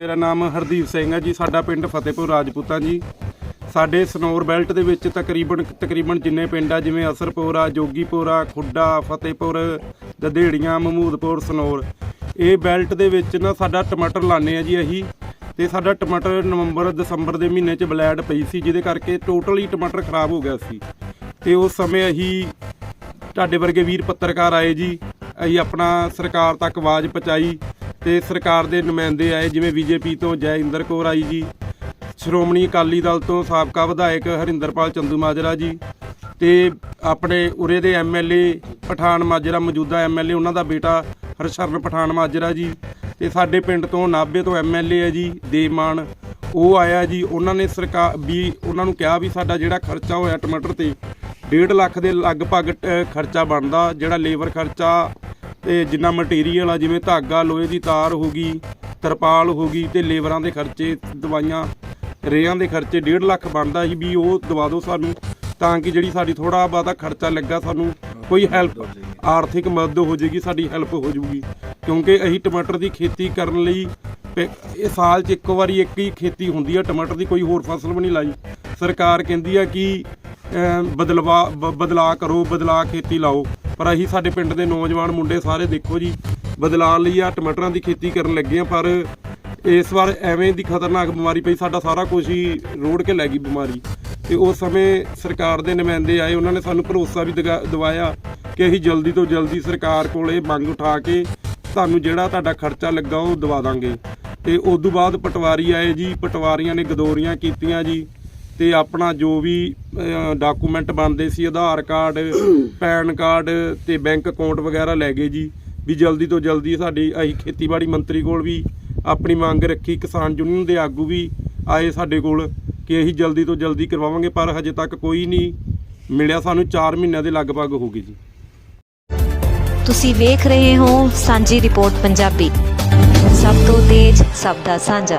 ਮੇਰਾ ਨਾਮ ਹਰਦੀਪ ਸਿੰਘ ਹੈ ਜੀ, ਸਾਡਾ ਪਿੰਡ ਫਤਿਹਪੁਰ ਰਾਜਪੂਤਾਂ ਜੀ। ਸਾਡੇ ਸਨੌਰ ਬੈਲਟ ਦੇ ਵਿੱਚ ਤਕਰੀਬਨ ਤਕਰੀਬਨ ਜਿੰਨੇ ਪਿੰਡ ਆ, ਜਿਵੇਂ ਅਸਰਪੁਰਾ ਜੋਗੀਪੁਰਾ ਖੁੱਡਾ, ਫਤਿਹਪੁਰ, ਦਦੇੜੀਆਂ, ਮਹਮੂਦਪੁਰ, ਸਨੌਰ। ਇਹ ਬੈਲਟ ਦੇ ਵਿੱਚ ਨਾ ਸਾਡਾ ਟਮਾਟਰ ਲਾਣੇ ਆ ਜੀ ਅਸੀਂ। ਤੇ ਸਾਡਾ ਟਮਾਟਰ ਨਵੰਬਰ, ਦਸੰਬਰ ਦੇ ਮਹੀਨੇ 'ਚ ਬਲੈਡ ਪਈ ਸੀ, ਜਿਹਦੇ ਕਰਕੇ ਟੋਟਲੀ ਟਮਾਟਰ ਖਰਾਬ ਹੋ ਗਿਆ ਸੀ। ਤੇ ਉਸ ਸਮੇਂ ਅਸੀਂ ਤੁਹਾਡੇ ਵਰਗੇ ਵੀਰ ਪੱਤਰਕਾਰ ਆਏ ਜੀ, ਅਸੀਂ ਆਪਣਾ ਸਰਕਾਰ ਤੱਕ ਆਵਾਜ਼ ਪਹੁੰਚਾਈ। ਤੇ ਸਰਕਾਰ ਦੇ ਨੁਮਾਇੰਦੇ ਆਏ, ਜਿਵੇਂ ਬੀਜੇਪੀ ਤੋਂ ਜੈ ਇੰਦਰ ਕੌਰ ਆਈ ਜੀ, ਸ਼੍ਰੋਮਣੀ ਅਕਾਲੀ ਦਲ ਤੋਂ ਸਾਬਕਾ ਵਿਧਾਇਕ ਹਰਿੰਦਰਪਾਲ ਚੰਦੂ ਮਾਜਰਾ ਜੀ ਤੇ ਆਪਣੇ ਉਰੇ ਦੇ ਐਮਐਲਏ ਪਠਾਨ ਮਾਜਰਾ, ਮੌਜੂਦਾ ਐਮਐਲਏ ਉਹਨਾਂ ਦਾ ਬੇਟਾ ਹਰਸ਼ਰਨ ਪਠਾਨ ਮਾਜਰਾ ਜੀ ਤੇ ਸਾਡੇ ਪਿੰਡ ਤੋਂ ਨਾਭੇ ਤੋਂ ਐਮਐਲਏ ਹੈ ਜੀ ਦੇਵਮਾਨ ਉਹ ਆਇਆ ਜੀ। ਉਹਨਾਂ ਨੇ ਸਰਕਾਰ ਵੀ ਉਹਨਾਂ ਨੂੰ ਕਿਹਾ ਵੀ ਸਾਡਾ ਜਿਹੜਾ ਖਰਚਾ ਹੋਇਆ ਟਮਾਟਰ ਤੇ 1.5 ਲੱਖ ਦੇ ਲਗਭਗ ਖਰਚਾ ਬਣਦਾ, ਜਿਹੜਾ ਲੇਬਰ ਖਰਚਾ ਤੇ ਜਿੰਨਾ ਮਟੀਰੀਅਲ ਆ, ਜਿਵੇਂ ਧਾਗਾ, ਲੋਹੇ ਦੀ ਤਾਰ ਹੋ ਗਈ, ਤਰਪਾਲ ਹੋ ਗਈ ਤੇ ਲੇਬਰਾਂ ਦੇ ਖਰਚੇ, ਦਵਾਈਆਂ, ਰੇਹਾਂ ਦੇ ਖਰਚੇ 1.5 ਲੱਖ ਬਣਦਾ ਸੀ ਵੀ ਉਹ ਦਵਾ ਦਿਓ ਸਾਨੂੰ, ਤਾਂ ਕਿ ਜਿਹੜੀ ਸਾਡੀ ਥੋੜਾ ਬਹੁਤਾ ਖਰਚਾ ਲੱਗਾ ਸਾਨੂੰ, ਕੋਈ ਹੈਲਪ ਆਰਥਿਕ ਮਦਦ ਹੋ ਜਾਏਗੀ, ਸਾਡੀ ਹੈਲਪ ਹੋ ਜਾਊਗੀ। ਕਿਉਂਕਿ ਅਸੀਂ ਟਮਾਟਰ ਦੀ ਖੇਤੀ ਕਰਨ ਲਈ ਪੇ- ਇਹ ਸਾਲ 'ਚ ਇੱਕ ਵਾਰੀ ਇੱਕ ਹੀ ਖੇਤੀ ਹੁੰਦੀ ਆ, ਟਮਾਟਰ ਦੀ ਕੋਈ ਹੋਰ ਫਸਲ ਵੀ ਨਹੀਂ ਲਾਈ। ਸਰਕਾਰ ਕਹਿੰਦੀ ਆ ਕਿ ਬਦਲਵਾ, ਬ- ਬਦਲਾਅ ਕਰੋ, ਬਦਲਾਅ ਖੇਤੀ ਲਾਓ। ਪਰ ਅਸੀਂ ਸਾਡੇ ਪਿੰਡ ਦੇ ਨੌਜਵਾਨ ਮੁੰਡੇ ਸਾਰੇ ਦੇਖੋ ਜੀ, ਬਦਲਾਅ ਲਈ ਆ, ਟਮਾਟਰਾਂ ਦੀ ਖੇਤੀ ਕਰਨ ਲੱਗੇ ਆ, ਪਰ ਇਸ ਵਾਰ ਐਵੇਂ ਦੀ ਖਤਰਨਾਕ ਬਿਮਾਰੀ ਪਈ, ਸਾਡਾ ਸਾਰਾ ਕੁਝ ਹੀ ਰੋੜ ਕੇ ਲੈ ਗਈ ਬਿਮਾਰੀ। ਤੇ ਉਸ ਸਮੇਂ ਸਰਕਾਰ ਦੇ ਨੁਮਾਇੰਦੇ ਆਏ, ਉਹਨਾਂ ਨੇ ਸਾਨੂੰ ਭਰੋਸਾ ਵੀ ਦਿਵਾਇਆ ਕਿ ਅਸੀਂ ਜਲਦੀ ਤੋਂ ਜਲਦੀ ਸਰਕਾਰ ਕੋਲ ਇਹ ਮੰਗ ਉਠਾ ਕੇ ਤੁਹਾਨੂੰ ਜਿਹੜਾ ਤੁਹਾਡਾ ਖਰਚਾ ਲੱਗਾ ਉਹ ਦਵਾ ਦਾਂਗੇ। ਤੇ ਉਸ ਤੋਂ ਬਾਅਦ ਪਟਵਾਰੀ ਆਏ ਜੀ, ਪਟਵਾਰੀਆਂ ਨੇ ਗਦੋਰੀਆਂ ਕੀਤੀਆਂ ਜੀ। ਤੇ ਆਪਣਾ ਜੋ ਵੀ ਡਾਕੂਮੈਂਟ ਬਣਦੇ ਸੀ ਆਧਾਰ ਕਾਰਡ ਪੈਨ ਕਾਰਡ ਤੇ ਬੈਂਕ ਅਕਾਊਂਟ ਵਗੈਰਾ ਲੈ ਗਏ ਜੀ। ਵੀ ਜਲਦੀ ਤੋਂ ਜਲਦੀ ਸਾਡੀ ਅਸੀਂ ਖੇਤੀਬਾੜੀ ਮੰਤਰੀ ਕੋਲ ਵੀ ਆਪਣੀ ਮੰਗ ਰੱਖੀ ਕਿਸਾਨ ਯੂਨੀਅਨ ਦੇ ਆਗੂ ਵੀ ਆਏ ਸਾਡੇ ਕੋਲ ਕਿ ਅਸੀਂ ਜਲਦੀ ਤੋਂ ਜਲਦੀ ਕਰਵਾਵਾਂਗੇ ਪਰ ਹਜੇ ਤੱਕ ਕੋਈ ਨਹੀਂ ਮਿਲਿਆ। ਸਾਨੂੰ 4 ਮਹੀਨਿਆਂ ਦੇ ਲਗਭਗ ਹੋ ਗਏ ਜੀ। ਤੁਸੀਂ ਵੇਖ ਰਹੇ ਹੋ ਸਾਂਝੀ ਰਿਪੋਰਟ ਪੰਜਾਬੀ। ਸਭ ਤੋਂ ਤੇਜ਼ ਸਭ ਦਾ ਸਾਂਝਾ।